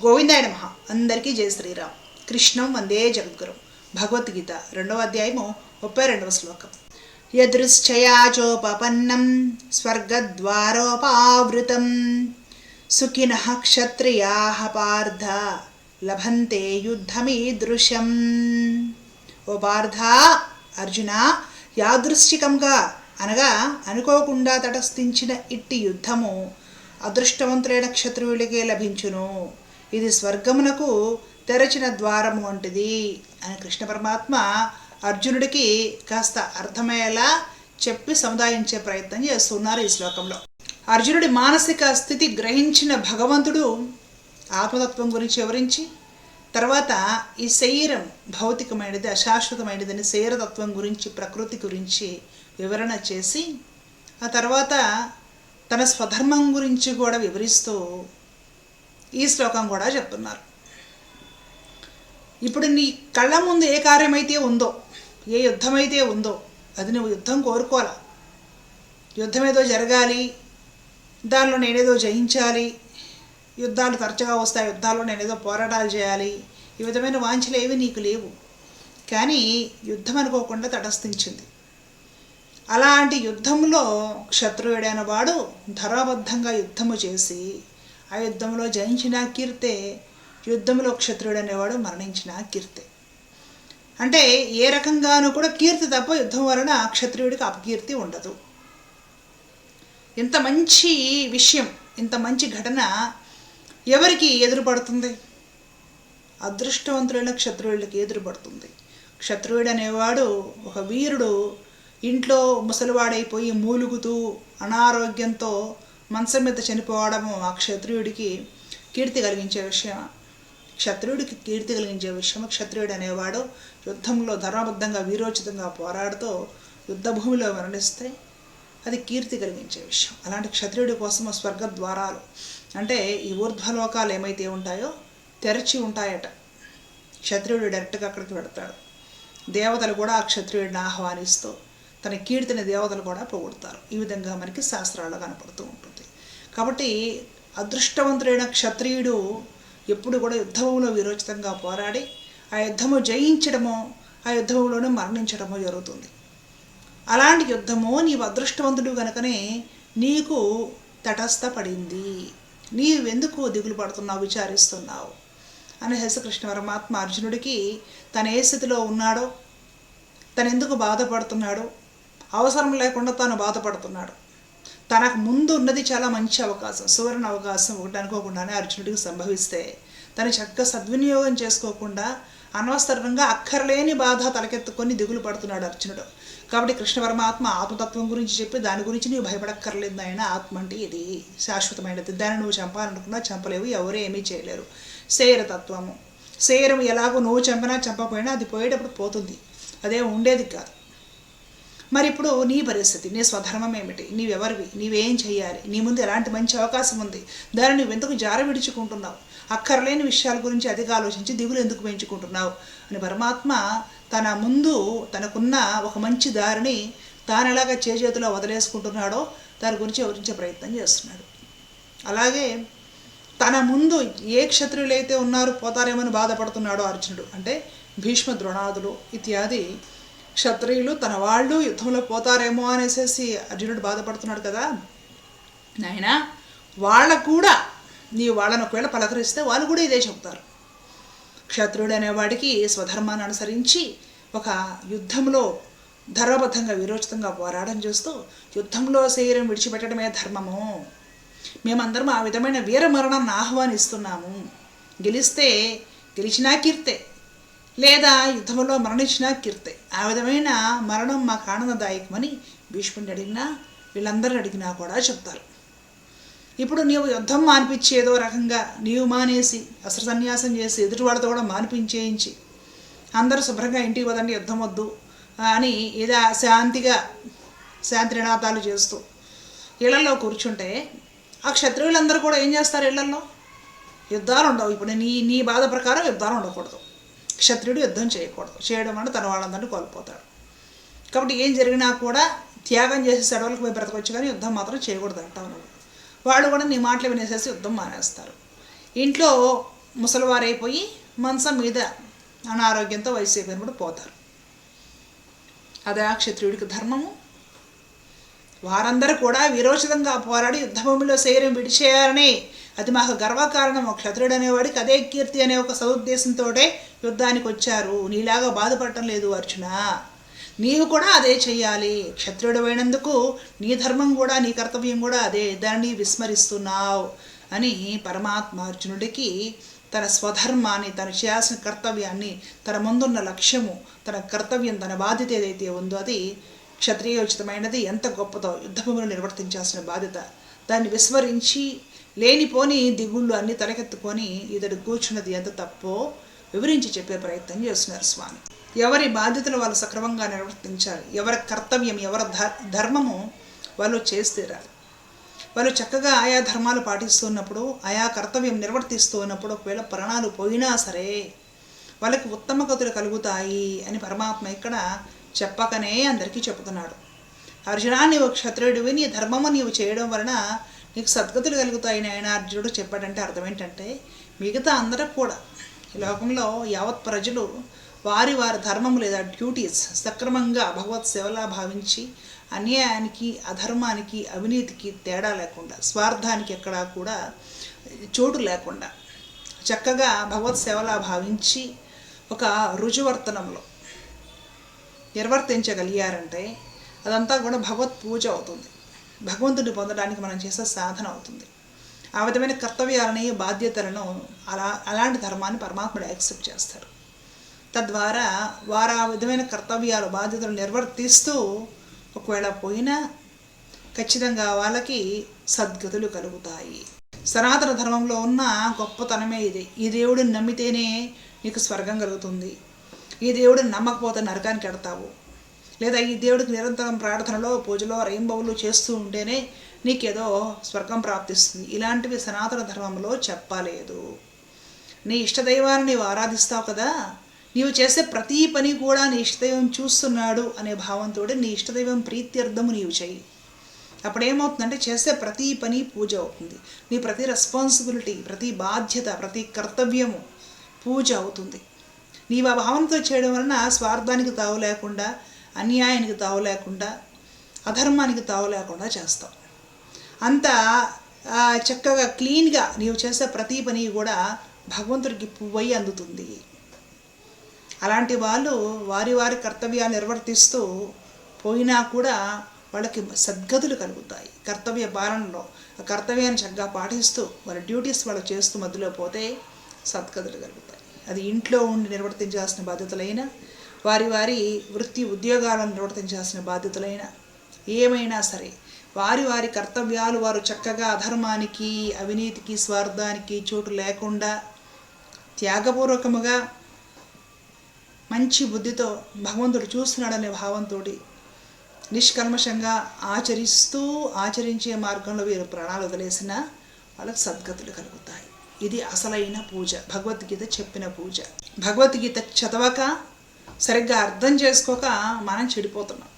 గోవిందాయ నమ. అందరికీ జయ శ్రీరామ్. కృష్ణం వందే జగద్గురు. భగవద్గీత రెండవ అధ్యాయము ముప్పై రెండవ శ్లోకం. యదృశ్చయాచోపన్నం స్వర్గద్వారోపావృతం సుఖిన క్షత్రియా పార్థ లభంతే యుద్ధమీదృశం. ఓ పార్థ అర్జున యాదృశ్చికంగా అనగా అనుకోకుండా తటస్థించిన ఇట్టి యుద్ధము అదృష్టవంతులైన క్షత్రువులకే లభించును. ఇది స్వర్గమునకు తెరచిన ద్వారము వంటిది అని కృష్ణ పరమాత్మ అర్జునుడికి కాస్త అర్థమయ్యేలా చెప్పి సముదాయించే ప్రయత్నం చేస్తున్నారు ఈ శ్లోకంలో. అర్జునుడి మానసిక స్థితి గ్రహించిన భగవంతుడు ఆత్మతత్వం గురించి వివరించి తర్వాత ఈ శరీరం భౌతికమైనది అశాశ్వతమైనదని శరీరతత్వం గురించి ప్రకృతి గురించి వివరణ చేసి ఆ తర్వాత తన స్వధర్మం గురించి కూడా వివరిస్తూ ఈ శ్లోకం కూడా చెప్తున్నారు. ఇప్పుడు నీ కళ్ళ ముందు ఏ కార్యమైతే ఉందో ఏ యుద్ధమైతే ఉందో అది నువ్వు యుద్ధం కోరుకోవాలా? యుద్ధం ఏదో జరగాలి దానిలో నేనేదో జయించాలి యుద్ధాలు తరచుగా వస్తాయి యుద్ధాల్లో నేనేదో పోరాటాలు చేయాలి ఈ విధమైన వాంఛలు ఏవి నీకు లేవు. కానీ యుద్ధం అనుకోకుండా తటస్థించింది. అలాంటి యుద్ధంలో క్షత్రువుడైన వాడు ధరాబద్ధంగా యుద్ధము చేసి ఆ యుద్ధంలో జయించిన కీర్తే యుద్ధంలో క్షత్రుడు అనేవాడు మరణించిన కీర్తే. అంటే ఏ రకంగానూ కూడా కీర్తి తప్ప యుద్ధం వలన క్షత్రియుడికి అపకీర్తి ఉండదు. ఇంత మంచి విషయం ఇంత మంచి ఘటన ఎవరికి ఎదురుపడుతుంది? అదృష్టవంతులైన క్షత్రువులకి ఎదురుపడుతుంది. క్షత్రువుడు అనేవాడు ఒక వీరుడు ఇంట్లో ముసలివాడైపోయి మూలుగుతూ అనారోగ్యంతో మంచం మీద చనిపోవడము ఆ క్షత్రియుడికి కీర్తి కలిగించే విషయం. క్షత్రియుడికి కీర్తి కలిగించే విషయం. క్షత్రియుడు అనేవాడు యుద్ధంలో ధర్మబద్ధంగా వీరోచితంగా పోరాడుతూ యుద్ధ భూమిలో మరణిస్తే అది కీర్తి కలిగించే విషయం. అలాంటి క్షత్రియుడి కోసం స్వర్గ ద్వారాలు అంటే ఈ ఊర్ధ్వలోకాలు ఏమైతే ఉంటాయో తెరచి ఉంటాయట. క్షత్రియుడు డైరెక్ట్గా అక్కడికి పెడతాడు దేవతలు కూడా ఆ క్షత్రియుడిని ఆహ్వానిస్తూ తన కీర్తిని దేవతలు కూడా పొగుడతారు. ఈ విధంగా మనకి శాస్త్రాల్లో కనపడుతూ ఉంటాయి కాబట్టి అదృష్టవంతుడైన క్షత్రియుడు ఎప్పుడు కూడా యుద్ధంలో విరోచితంగా పోరాడి ఆ యుద్ధము జయించడము ఆ యుద్ధంలోనే మరణించడము జరుగుతుంది. అలాంటి యుద్ధము నీవు అదృష్టవంతుడు కనుకనే నీకు తటస్థపడింది. నీవెందుకు దిగులు పడుతున్నావు విచారిస్తున్నావు? అని కృష్ణ పరమాత్మ అర్జునుడికి తన ఏ స్థితిలో ఉన్నాడో తను ఎందుకు బాధపడుతున్నాడో అవసరం లేకుండా తాను బాధపడుతున్నాడు. తనకు ముందు ఉన్నది చాలా మంచి అవకాశం సువర్ణ అవకాశం ఒకటి అనుకోకుండానే అర్జునుడికి సంభవిస్తే తను చక్కగా సద్వినియోగం చేసుకోకుండా అనవసరంగా అక్కర్లేని బాధ తలకెత్తుకొని దిగులు పడుతున్నాడు అర్జునుడు. కాబట్టి కృష్ణ పరమాత్మ ఆత్మతత్వం గురించి చెప్పి దాని గురించి నీవు భయపడక్కర్లేదు ఆయన ఆత్మ అంటే ఇది శాశ్వతమైనది. దాన్ని నువ్వు చంపాలనుకున్నా చంపలేవు ఎవరు ఏమీ చేయలేరు. శరీరతత్వము శరీరం ఎలాగో నువ్వు చంపినా చంపకపోయినా అది పోయేటప్పుడు పోతుంది. అదే ఉండేది కాదు. మరి ఇప్పుడు నీ పరిస్థితి నీ స్వధర్మం ఏమిటి? నీవెవరివి? నీవేం చేయాలి నీ ముందు ఎలాంటి మంచి అవకాశం ఉంది? దాన్ని నువ్వు ఎందుకు జార విడుచుకుంటున్నావు? అక్కర్లేని విషయాల గురించి అధిక ఆలోచించి దిగులు ఎందుకు పెంచుకుంటున్నావు? అని పరమాత్మ తన ముందు తనకున్న ఒక మంచి దారిని తాను ఎలాగ చేతిలో వదిలేసుకుంటున్నాడో దాని గురించి వివరించే ప్రయత్నం చేస్తున్నాడు. అలాగే తన ముందు ఏ క్షత్రియులైతే ఉన్నారో పోతారేమని బాధపడుతున్నాడో అర్జునుడు అంటే భీష్మ ద్రోణాదులు ఇత్యాది క్షత్రియులు తన వాళ్ళు యుద్ధంలో పోతారేమో అనేసి అర్జునుడు బాధపడుతున్నాడు కదా. నాయన వాళ్ళ కూడా నీవు వాళ్ళని ఒకవేళ పలకరిస్తే వాళ్ళు కూడా ఇదే చెప్తారు. క్షత్రుడు అనేవాడికి స్వధర్మాన్ని అనుసరించి ఒక యుద్ధంలో ధర్మబద్ధంగా విరోచితంగా పోరాటం చేస్తూ యుద్ధంలో శరీరం విడిచిపెట్టడమే ధర్మము. మేమందరం ఆ విధమైన వీర మరణాన్ని ఆహ్వానిస్తున్నాము. గెలిస్తే గెలిచినా కీర్తే. లేదా యుద్ధంలో మరణించినా కీర్తే. ఆ విధమైన మరణం మాకు ఆనందదాయకమని భీష్ముడిని అడిగినా వీళ్ళందరిని అడిగినా కూడా చెప్తారు. ఇప్పుడు నీవు యుద్ధం మానిపించి ఏదో రకంగా నీవు మానేసి అస్త్ర సన్యాసం చేసి ఎదుటివాడితో కూడా మానిపించేయించి అందరూ శుభ్రంగా ఇంటికి వదండి యుద్ధం వద్దు అని ఏదో శాంతిగా శాంతి నినాదాలు చేస్తూ ఇళ్ళలో కూర్చుంటే ఆ క్షత్రియులందరూ కూడా ఏం చేస్తారు ఇళ్ళలో? యుద్ధాలు ఉండవు. ఇప్పుడు నీ నీ బాధ ప్రకారం యుద్ధాలు ఉండకూడదు. క్షత్రియుడు యుద్ధం చేయకూడదు. చేయడం వల్ల తన వాళ్ళందరినీ కోల్పోతాడు. కాబట్టి ఏం జరిగినా కూడా త్యాగం చేసి సెడవలకు పోయి బ్రతకొచ్చు కానీ యుద్ధం మాత్రం చేయకూడదు అంటావు వాళ్ళు కూడా నీ మాటలు వినేసేసి యుద్ధం మానేస్తారు. ఇంట్లో ముసలివారైపోయి మంచం మీద అనారోగ్యంతో వయసు కూడా పోతారు. అదే ఆ క్షత్రియుడికి ధర్మము. వారందరూ కూడా విరోచితంగా పోరాడి యుద్ధభూమిలో శరీరం విడిచేయాలని అది మాకు గర్వకారణం క్షత్రుడు అనేవాడికి అదే కీర్తి అనే ఒక సదుద్దేశంతో యుద్ధానికి వచ్చారు నీలాగా బాధపడటం లేదు అర్జున. నీవు కూడా అదే చెయ్యాలి. క్షత్రుడు అయినందుకు నీ ధర్మం కూడా నీ కర్తవ్యం కూడా అదే. దాన్ని విస్మరిస్తున్నావు అని పరమాత్మ అర్జునుడికి తన స్వధర్మాన్ని తను చేయాల్సిన కర్తవ్యాన్ని తన ముందున్న లక్ష్యము తన కర్తవ్యం తన బాధ్యత ఏదైతే ఉందో అది క్షత్రియోచితమైనది. ఎంత గొప్పదో యుద్ధభూమిలో నిర్వర్తించాల్సిన బాధ్యత. దాన్ని విస్మరించి లేనిపోని దిగుళ్ళు అన్ని తలకెత్తుకొని ఇతడు కూర్చున్నది ఎంత తప్పో వివరించి చెప్పే ప్రయత్నం చేస్తున్నారు స్వామి. ఎవరి బాధ్యతలు వాళ్ళు సక్రమంగా నిర్వర్తించాలి ఎవరి కర్తవ్యం ఎవరి ధర్మము వాళ్ళు చేస్తీరాలి. వాళ్ళు చక్కగా ఆయా ధర్మాలు పాటిస్తున్నప్పుడు ఆయా కర్తవ్యం నిర్వర్తిస్తూ ఉన్నప్పుడు ఒకవేళ ప్రాణాలు పోయినా సరే వాళ్ళకి ఉత్తమ గతులు కలుగుతాయి అని పరమాత్మ ఇక్కడ చెప్పకనే అందరికీ చెబుతున్నాడు. అర్జున నీవు క్షత్రియుడివి నీ ధర్మము నీవు చేయడం వలన నీకు సద్గతులు కలుగుతాయి నాయన అర్జునుడు చెప్పాడంటే అర్థం ఏంటంటే మిగతా అందరూ కూడా ఈ లోకంలో యావత్ ప్రజలు వారి వారి ధర్మం లేదా డ్యూటీస్ సక్రమంగా భగవత్ సేవలా భావించి అన్యాయానికి అధర్మానికి అవినీతికి తేడా లేకుండా స్వార్థానికి ఎక్కడా కూడా చోటు లేకుండా చక్కగా భగవత్ సేవలా భావించి ఒక రుజువర్తనంలో నిర్వర్తించగలిగారంటే అదంతా కూడా భగవత్ పూజ అవుతుంది. భగవంతుడిని పొందడానికి మనం చేసే సాధన అవుతుంది. ఆ విధమైన కర్తవ్యాలని బాధ్యతలను అలా అలాంటి ధర్మాన్ని పరమాత్ముడు యాక్సెప్ట్ చేస్తారు. తద్వారా వారు ఆ విధమైన కర్తవ్యాలు బాధ్యతలు నిర్వర్తిస్తూ ఒకవేళ పోయినా ఖచ్చితంగా వాళ్ళకి సద్గతులు కలుగుతాయి. సనాతన ధర్మంలో ఉన్న గొప్పతనమే ఇది. ఈ దేవుడిని నమ్మితేనే నీకు స్వర్గం కలుగుతుంది. ఈ దేవుడిని నమ్మకపోతే నరకానికి ఎడతావు. లేదా ఈ దేవుడికి నిరంతరం ప్రార్థనలో పూజలో రెయింబవులు చేస్తూ ఉంటేనే నీకేదో స్వర్గం ప్రాప్తిస్తుంది. ఇలాంటివి సనాతన ధర్మంలో చెప్పలేదు. నీ ఇష్టదైవాన్ని నీవు ఆరాధిస్తావు కదా? నీవు చేసే ప్రతి పని కూడా నీ ఇష్టదైవం చూస్తున్నాడు అనే భావంతో నీ ఇష్టదైవం ప్రీత్యర్థము నీవు చెయ్యి. అప్పుడేమవుతుందంటే చేసే ప్రతి పని పూజ అవుతుంది. నీ ప్రతి రెస్పాన్సిబిలిటీ ప్రతి బాధ్యత ప్రతి కర్తవ్యము పూజ అవుతుంది. నీవు ఆ భావనతో చేయడం వలన స్వార్థానికి తావు లేకుండా అన్యాయానికి తావు లేకుండా అధర్మానికి తావు లేకుండా చేస్తావు. అంత చక్కగా క్లీన్గా నీవు చేసే ప్రతి పని కూడా భగవంతుడికి పువ్వై అందుతుంది. అలాంటి వాళ్ళు వారి వారి కర్తవ్యాలు నిర్వర్తిస్తూ పోయినా కూడా వాళ్ళకి సద్గతులు కలుగుతాయి. కర్తవ్య పాలనలో ఆ కర్తవ్యాన్ని చక్కగా పాటిస్తూ వాళ్ళ డ్యూటీస్ వాళ్ళు చేస్తూ మధ్యలో పోతే సద్గతులు కలుగుతాయి. అది ఇంట్లో ఉండి నిర్వర్తించాల్సిన బాధ్యతలైనా వారి వారి వృత్తి ఉద్యోగాలను నిర్వర్తించాల్సిన బాధ్యతలైనా ఏమైనా సరే వారి వారి కర్తవ్యాలు వారు చక్కగా అధర్మానికి అవినీతికి స్వార్థానికి చోటు లేకుండా త్యాగపూర్వకముగా మంచి బుద్ధితో భగవంతుడు చూస్తున్నాడనే భావంతో నిష్కల్మషంగా ఆచరిస్తూ ఆచరించే మార్గంలో వీరు ప్రాణాలు వదిలేసిన వాళ్ళకు సద్గతులు కలుగుతాయి. ఇది అసలైన పూజ. భగవద్గీత చెప్పిన పూజ. భగవద్గీత చదవక సరిగ్గా అర్థం చేసుకోక మనం చెడిపోతున్నాం.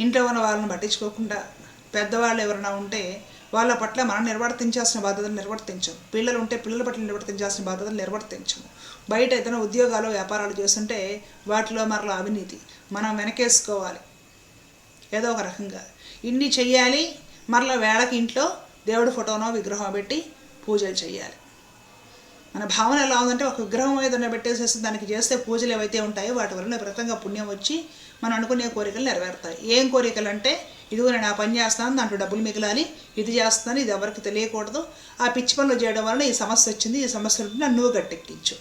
ఇంట్లో ఉన్న వాళ్ళని పట్టించుకోకుండా పెద్దవాళ్ళు ఎవరైనా ఉంటే వాళ్ళ పట్ల మనం నిర్వర్తించాల్సిన బాధ్యతలు నిర్వర్తించం. పిల్లలు ఉంటే పిల్లల పట్ల నిర్వర్తించాల్సిన బాధ్యతలు నిర్వర్తించము బయట ఏదైనా ఉద్యోగాలు వ్యాపారాలు చేస్తుంటే వాటిలో మరలా అవినీతి. మనం వెనకేసుకోవాలి. ఏదో ఒక రకంగా. ఇన్ని చెయ్యాలి మరలా వేళకి ఇంట్లో దేవుడి ఫోటోనో విగ్రహం పెట్టి పూజలు చేయాలి మన భావన ఎలా ఉందంటే ఒక విగ్రహం ఏదైనా పెట్టేసేసి దానికి చేస్తే పూజలు ఏవైతే ఉంటాయో వాటి వలన విపరీతంగా పుణ్యం వచ్చి మనం అనుకునే కోరికలు నెరవేరుతాయి. ఏం కోరికలు అంటే ఇదిగో నేను ఆ పని చేస్తాను దాంట్లో డబ్బులు మిగలాలి ఇది చేస్తాను ఇది ఎవరికి తెలియకూడదు. ఆ పిచ్చి పనులు చేయడం వలన ఈ సమస్య వచ్చింది ఈ సమస్య నన్ను నువ్వు గట్టెక్కించు.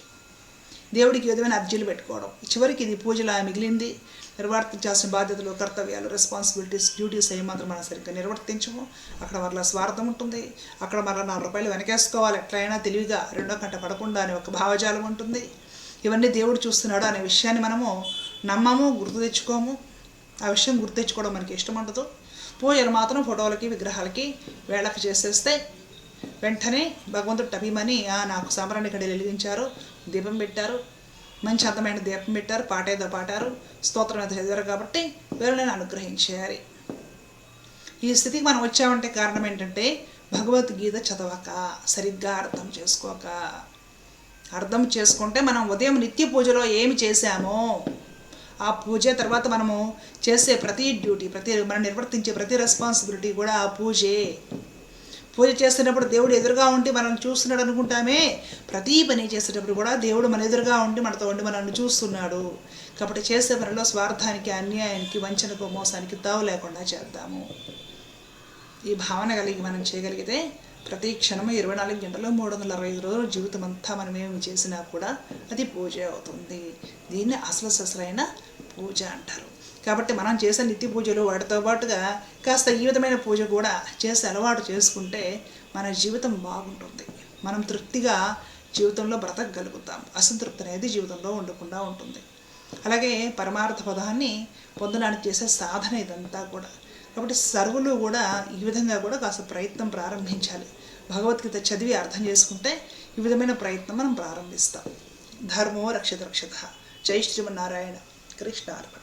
దేవుడికి విధమైన అర్జీలు పెట్టుకోవడం. చివరికి ఇది పూజలా మిగిలింది. నిర్వర్తించాల్సిన బాధ్యతలు కర్తవ్యాలు రెస్పాన్సిబిలిటీస్ డ్యూటీస్ అవి మాత్రం మనం సరిగ్గా నిర్వర్తించము. అక్కడ మరలా స్వార్థం ఉంటుంది. అక్కడ మరలా నాలుగు రూపాయలు వెనకేసుకోవాలి. ఎట్లయినా తెలివిగా రెండో కంట పడకుండా అనే ఒక భావజాలం ఉంటుంది. ఇవన్నీ దేవుడు చూస్తున్నాడు అనే విషయాన్ని మనము నమ్మము గుర్తు తెచ్చుకోము. ఆ విషయం గుర్తు తెచ్చుకోవడం మనకి ఇష్టం ఉండదు. పూజలు మాత్రం ఫోటోలకి విగ్రహాలకి వేళకి చేసేస్తే వెంటనే భగవంతుడు టపీమని "ఆ, నాకు సాంబ్రాణి కడలు వెలిగించారు దీపం పెట్టారు మంచి అందమైన దీపం పెట్టారు పాట ఏదో పాటారు స్తోత్రం ఏదో చదివారు కాబట్టి వీళ్ళని అనుగ్రహించేయాలి ఈ స్థితికి మనం వచ్చామంటే కారణం ఏంటంటే భగవద్గీత చదవక సరిగ్గా అర్థం చేసుకోక. అర్థం చేసుకుంటే మనం ఉదయం నిత్య పూజలో ఏమి చేశామో ఆ పూజ తర్వాత మనము చేసే ప్రతి డ్యూటీ ప్రతి మనం నిర్వర్తించే ప్రతి రెస్పాన్సిబిలిటీ కూడా ఆ పూజే. పూజ చేస్తున్నప్పుడు దేవుడు ఎదురుగా ఉండి మనం చూస్తున్నాడు అనుకుంటామే. ప్రతి పని చేసేటప్పుడు కూడా దేవుడు మన ఎదురుగా ఉండి మనతో ఉండి మనల్ని చూస్తున్నాడు. కాబట్టి చేసే పనిలో స్వార్థానికి అన్యాయానికి వంచనకు మోసానికి తావు లేకుండా చేద్దాము. ఈ భావన కలిగి మనం చేయగలిగితే ప్రతి క్షణం ఇరవై నాలుగు గంటలు మూడు వందల అరవై ఐదు రోజులు జీవితం అంతా మనం ఏమి చేసినా కూడా అది పూజ అవుతుంది. దీన్ని అసలు ససలైన పూజ అంటారు. కాబట్టి మనం చేసే నిత్య పూజలు వాటితో పాటుగా కాస్త ఈ విధమైన పూజ కూడా చేసి అలవాటు చేసుకుంటే మన జీవితం బాగుంటుంది. మనం తృప్తిగా జీవితంలో బ్రతకగలుగుతాం. అసంతృప్తి అనేది జీవితంలో ఉండకుండా ఉంటుంది. అలాగే పరమార్థ పదాన్ని పొందడానికి చేసే సాధన ఇదంతా కూడా. కాబట్టి సర్వులు కూడా ఈ విధంగా కూడా కాస్త ప్రయత్నం ప్రారంభించాలి. భగవద్గీత చదివి అర్థం చేసుకుంటే ఈ విధమైన ప్రయత్నం మనం ప్రారంభిస్తాం. ధర్మో రక్షత రక్షత. జై శ్రీమన్నారాయణ. కృష్ణ అర్పణ